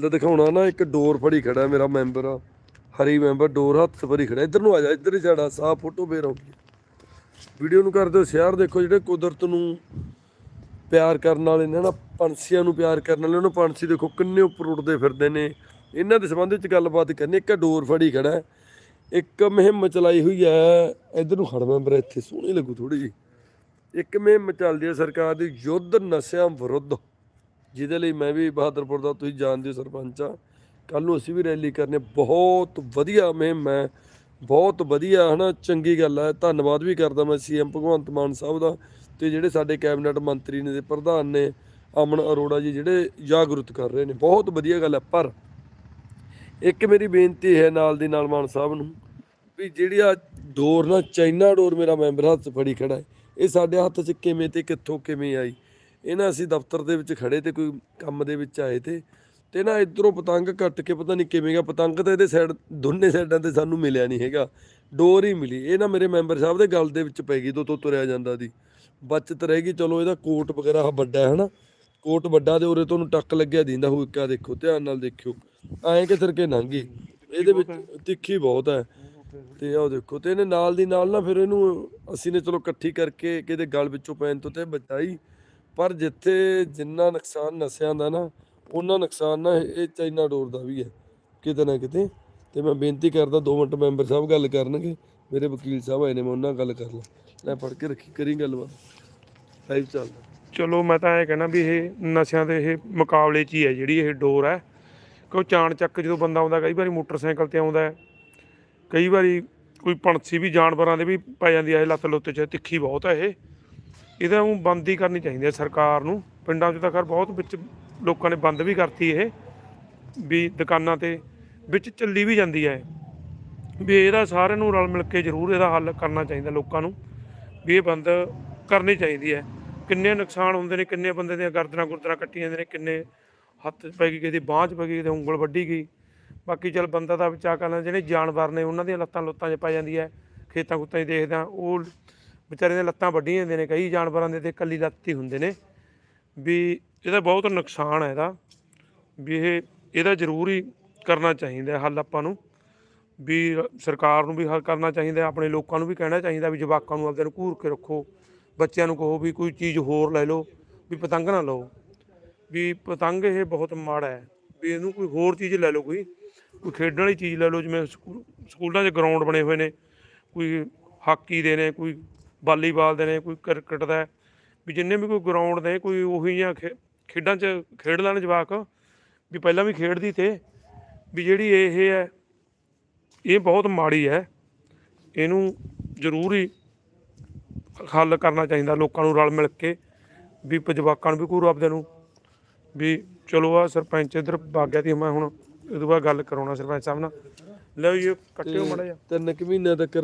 ਦਾ ਦਿਖਾਉਣਾ ਨਾ, ਇੱਕ ਡੋਰ ਫੜੀ ਖੜਾ ਮੇਰਾ ਮੈਂਬਰ ਆ। ਹਰੀ ਮੈਂਬਰ, ਡੋਰ ਹੱਥ ਫੜੀ ਖੜਾ। ਇੱਧਰ ਨੂੰ ਆ ਜਾ, ਇੱਧਰ ਹੀ ਸਾਡਾ ਸਾਹ ਫੋਟੋ ਫੇਰ ਆਉਂਦੀ ਵੀਡੀਓ ਨੂੰ ਕਰ ਦਿਓ ਸ਼ੇਅਰ। ਦੇਖੋ ਜਿਹੜੇ ਕੁਦਰਤ ਨੂੰ ਪਿਆਰ ਕਰਨ ਵਾਲੇ ਨੇ ਨਾ, ਪੰਛੀਆਂ ਨੂੰ ਪਿਆਰ ਕਰਨ ਵਾਲੇ, ਉਹਨਾਂ ਪੰਛੀ ਦੇਖੋ ਕਿੰਨੇ ਉੱਪਰ ਉੱਡਦੇ ਫਿਰਦੇ ਨੇ। ਇਹਨਾਂ ਦੇ ਸੰਬੰਧ ਵਿੱਚ ਗੱਲਬਾਤ ਕਰਨੀ, ਇੱਕ ਡੋਰ ਫੜੀ ਖੜਾ ਇੱਕ ਮੁਹਿੰਮ ਚਲਾਈ ਹੋਈ ਹੈ। ਇੱਧਰ ਨੂੰ ਖੜ ਮੈਂਬਰ, ਇੱਥੇ ਸੋਹਣੀ ਲੱਗੂ ਥੋੜੀ ਜੀ ਇੱਕ ਮੁਹਿੰਮ ਚੱਲਦੀ ਹੈ ਸਰਕਾਰ ਦੀ, ਯੁੱਧ ਨਸ਼ਿਆਂ ਵਿਰੁੱਧ। ਜਿਹਦੇ ਲਈ ਮੈਂ ਵੀ ਬਹਾਦਰਪੁਰ ਦਾ ਤੁਸੀਂ ਜਾਣਦੇ ਹੋ ਸਰਪੰਚ ਆ ਕੱਲ ਨੂੰ ਅਸੀਂ ਵੀ ਰੈਲੀ ਕਰਨੇ ਬਹੁਤ ਵਧੀਆ ਮੁਹਿੰਮ ਹੈ। ਬਹੁਤ ਵਧੀਆ, ਹਨਾ, ਚੰਗੀ ਗੱਲ ਹੈ। ਧੰਨਵਾਦ ਵੀ ਕਰਦਾ ਮੈਂ ਸੀਐਮ ਭਗਵੰਤ ਮਾਨ ਸਾਹਿਬ ਦਾ ਤੇ ਜਿਹੜੇ ਸਾਡੇ ਕੈਬਨਿਟ ਮੰਤਰੀ ਨੇ ਤੇ ਪ੍ਰਧਾਨ ਨੇ, ਅਮਨ ਅਰੋੜਾ ਜੀ, ਜਿਹੜੇ ਜਾਗਰੂਕ ਕਰ ਰਹੇ ਨੇ। ਬਹੁਤ ਵਧੀਆ ਗੱਲ ਹੈ। ਪਰ ਇੱਕ ਮੇਰੀ ਬੇਨਤੀ ਹੈ ਨਾਲ ਦੀ ਨਾਲ ਮਾਨ ਸਾਹਿਬ ਨੂੰ ਵੀ ਜਿਹੜੀ ਆ ਡੋਰ ਨਾ, ਚਾਈਨਾ ਡੋਰ ਮੇਰਾ ਮੈਂਬਰ ਹੱਥ 'ਚ ਫੜੀ ਖੜਾ ਹੈ। ਇਹ ਸਾਡੇ ਹੱਥ 'ਚ ਕਿਵੇਂ ਤੇ ਕਿੱਥੋਂ ਕਿਵੇਂ ਆਈ? ਇਹ ਨਾ ਅਸੀਂ ਦਫ਼ਤਰ ਦੇ ਵਿੱਚ ਖੜੇ ਤੇ ਕੋਈ ਕੰਮ ਦੇ ਵਿੱਚ ਆਏ ਤੇ ਤੇ ਨਾ ਇਧਰੋਂ ਪਤੰਗ ਕੱਟ ਕੇ ਪਤਾ ਨਹੀਂ ਕਿਵੇਂ ਗਾ ਪਤੰਗ ਤਾਂ ਇਹਦੇ ਸਾਈਡ ਦੋਨੇ ਸਾਈਡਾਂ ਤੇ ਸਾਨੂੰ ਮਿਲਿਆ ਨਹੀਂ ਹੈਗਾ, ਡੋਰ ਹੀ ਮਿਲੀ। ਇਹ ਨਾ ਮੇਰੇ ਮੈਂਬਰ ਸਾਹਿਬ ਦੇ ਗਲ ਦੇ ਵਿੱਚ ਪੈ ਗਈ ਤੋਂ ਤੋਂ ਤੁਰਿਆ ਜਾਂਦਾ ਦੀ ਬਚਤ ਗਈ, ਚਲੋ ਇਹਦਾ ਕੋਟ ਵਗੈਰਾ ਵੱਡਾ ਹੈ ਹਨਾ ਕੋਟ ਵੱਡਾ ਦੇ ਉਰੇ ਤੁਹਾਨੂੰ ਟੱਕ ਲੱਗਿਆ ਦਿੰਦਾ ਹੋਊ, ਇੱਕਾ ਦੇਖੋ, ਧਿਆਨ ਨਾਲ ਦੇਖਿਓ। ਐਂ ਕਿ ਕੇ ਲੰਘੀ ਇਹਦੇ ਵਿੱਚ ਤਿੱਖੀ ਬਹੁਤ ਹੈ। ਤੇ ਆਹ ਦੇਖੋ, ਤੇ ਇਹਨੇ ਨਾਲ ਦੀ ਨਾਲ ਨਾ ਫਿਰ ਇਹਨੂੰ ਅਸੀਂ ਨੇ ਚਲੋ ਇਕੱਠੀ ਕਰਕੇ ਕਿਤੇ ਗਲ ਵਿੱਚੋਂ ਪੈਣ ਤੋਂ ਤੇ ਬਚਾਈ। ਪਰ ਜਿੱਥੇ ਜਿੰਨਾ ਨੁਕਸਾਨ ਨਸਿਆਂ ਦਾ ਨਾ ਉਹਨਾਂ ਨੁਕਸਾਨ ਨਾ ਇਹ ਚਾਈਨਾ ਡੋਰ ਦਾ ਵੀ ਹੈ। ਕਿਤੇ ਨਾ ਕਿਤੇ, ਤੇ ਮੈਂ ਬੇਨਤੀ ਕਰਦਾ 2 ਮਿੰਟ ਮੈਂਬਰ ਸਾਹਿਬ ਗੱਲ ਕਰਨਗੇ। ਮੇਰੇ ਵਕੀਲ ਸਾਹਿਬ ਆਏ ਨੇ, ਮੈਂ ਉਹਨਾਂ ਨਾਲ ਗੱਲ ਕਰ ਲਾਂ। ਲੈ ਪੜ ਕੇ ਰੱਖੀ, ਕਰੀ ਗੱਲਬਾਤ। ਲਾਈਵ ਚੱਲਦਾ। ਚਲੋ, ਮੈਂ ਤਾਂ ਇਹ ਕਹਿਣਾ ਵੀ ਇਹ ਨਸ਼ਿਆਂ ਦੇ ਇਹ ਮੁਕਾਬਲੇ 'ਚ ਹੀ ਹੈ ਜਿਹੜੀ ਇਹ ਡੋਰ ਹੈ। ਕਿਉਂ ਚਾਣ ਚੱਕ ਜਦੋਂ ਬੰਦਾ ਆਉਂਦਾ, ਕਈ ਵਾਰੀ ਮੋਟਰਸਾਈਕਲ ਤੇ ਆਉਂਦਾ ਕਈ ਵਾਰੀ ਕੋਈ ਪੰਛੀ ਵੀ, ਜਾਨਵਰਾਂ ਦੇ ਵੀ ਪੈ ਜਾਂਦੀ ਹੈ, ਇਹ ਲੱਤ ਲੁੱਤ 'ਚ, ਤਿੱਖੀ ਬਹੁਤ ਹੈ ਇਹ। ਇਹਦਾ ਨੂੰ ਬੰਦ ਹੀ ਕਰਨੀ ਚਾਹੀਦੀ ਹੈ ਸਰਕਾਰ ਨੂੰ। ਪਿੰਡਾਂ 'ਚ ਤਾਂ ਖੈਰ ਬਹੁਤ ਵਿੱਚ ਲੋਕਾਂ ਨੇ ਬੰਦ ਵੀ ਕਰਤੀ ਇਹ, ਵੀ ਦੁਕਾਨਾਂ ਤੇ ਵਿੱਚ ਚੱਲੀ ਵੀ ਜਾਂਦੀ ਹੈ। ਵੀ ਇਹਦਾ ਸਾਰਿਆਂ ਨੂੰ ਰਲ ਮਿਲ ਕੇ ਜ਼ਰੂਰ ਇਹਦਾ ਹੱਲ ਕਰਨਾ ਚਾਹੀਦਾ ਲੋਕਾਂ ਨੂੰ, ਵੀ ਇਹ ਬੰਦ ਕਰਨੀ ਚਾਹੀਦੀ ਹੈ। ਕਿੰਨੇ ਨੁਕਸਾਨ ਹੁੰਦੇ ਨੇ, ਕਿੰਨੇ ਬੰਦੇ ਦੀਆਂ ਗਰਦਨਾਂ ਗੁਰਦਰਾਂ ਕੱਟੀਆਂ ਜਾਂਦੇ ਨੇ, ਕਿੰਨੇ ਹੱਥ ਪੈ ਗਈ ਕਿਤੇ ਦੀ ਬਾਂਹ 'ਚ ਪੈ ਗਈ ਕਿਤੇ ਉਂਗਲ ਵੱਢੀ ਗਈ। ਬਾਕੀ ਚਲ ਬੰਦਾ ਤਾਂ ਬਚਾ ਕਰ ਲੈਂਦਾ, ਜਿਹੜੇ ਜਾਨਵਰ ਨੇ, ਉਹਨਾਂ ਦੀਆਂ ਲੱਤਾਂ ਲੁੱਤਾਂ 'ਚ ਪੈ ਜਾਂਦੀ ਹੈ। ਖੇਤਾਂ ਖੁੱਤਾਂ 'ਚ ਦੇਖਦਾ ਉਹ ਵਿਚਾਰੇ ਦੀਆਂ ਲੱਤਾਂ ਵੱਢੀਆਂ ਹੁੰਦੀਆਂ ਨੇ, ਕਈ ਜਾਨਵਰਾਂ ਦੇ ਤੇ ਇਕੱਲੀ ਲੱਤ ਹੀ ਹੁੰਦੇ ਨੇ। ਵੀ ਇਹਦਾ ਬਹੁਤ ਨੁਕਸਾਨ ਹੈ ਇਹਦਾ। ਵੀ ਇਹ, ਇਹਦਾ ਜ਼ਰੂਰ ਹੀ ਕਰਨਾ ਚਾਹੀਦਾ ਹੱਲ ਆਪਾਂ ਨੂੰ। ਵੀ ਸਰਕਾਰ ਨੂੰ ਵੀ ਹੱਲ ਕਰਨਾ ਚਾਹੀਦਾ ਆਪਣੇ ਲੋਕਾਂ ਨੂੰ ਵੀ ਕਹਿਣਾ ਚਾਹੀਦਾ ਵੀ ਜਵਾਕਾਂ ਨੂੰ ਆਪਦੇ ਨੂੰ ਘੂਰ ਕੇ ਰੱਖੋ। ਬੱਚਿਆਂ ਨੂੰ ਕਹੋ ਵੀ ਕੋਈ ਚੀਜ਼ ਹੋਰ ਲੈ ਲਓ, ਵੀ ਪਤੰਗ ਨਾ ਲਓ। ਵੀ ਪਤੰਗ ਇਹ ਬਹੁਤ ਮਾੜਾ ਹੈ। ਵੀ ਇਹਨੂੰ ਕੋਈ ਹੋਰ ਚੀਜ਼ ਲੈ ਲਓ ਕੋਈ ਕੋਈ ਖੇਡਣ ਵਾਲੀ ਚੀਜ਼ ਲੈ ਲਓ, ਜਿਵੇਂ ਸਕੂ- ਸਕੂਲਾਂ 'ਚ ਗਰਾਊਂਡ ਬਣੇ ਹੋਏ ਨੇ, ਕੋਈ ਹਾਕੀ ਦੇ ਨੇ, ਕੋਈ ਵਾਲੀਬਾਲ ਦੇ ਨੇ ਕੋਈ ਕ੍ਰਿਕਟ ਦਾ। ਵੀ ਜਿੰਨੇ ਵੀ ਕੋਈ ਗਰਾਊਂਡ ਨੇ ਕੋਈ ਉਹੀ ਖੇ- ਖੇਡਾਂ 'ਚ ਖੇਡ ਲੈਣ ਜਵਾਕ ਵੀ ਪਹਿਲਾਂ ਵੀ ਖੇਡਦੀ ਤੇ ਵੀ ਜਿਹੜੀ ਇਹ ਹੈ ਇਹ ਬਹੁਤ ਮਾੜੀ ਹੈ। ਇਹਨੂੰ ਜ਼ਰੂਰ ਹੀ ਹੱਲ ਕਰਨਾ ਚਾਹੀਦਾ ਲੋਕਾਂ ਨੂੰ ਰਲ ਮਿਲ ਕੇ ਵੀ ਜਵਾਕਾਂ ਨੂੰ ਵੀ ਘੂਰ ਆਪਦੇ ਨੂੰ। ਵੀ ਚਲੋ ਆ ਸਰਪੰਚ ਇਧਰ ਵਗ ਗਿਆ ਤੇ ਮੈਂ ਹੁਣ ਇਹਦੇ ਬਾਅਦ ਗੱਲ ਕਰਾਉਣਾ ਸਰਪੰਚ ਸਾਹਿਬ ਨਾਲ। ਲਓ ਜੀ ਇਹ ਕੱਟਿਓ ਮੜਾ ਜਾ ਤਿੰਨ ਕੁ ਮਹੀਨੇ ਤੱਕ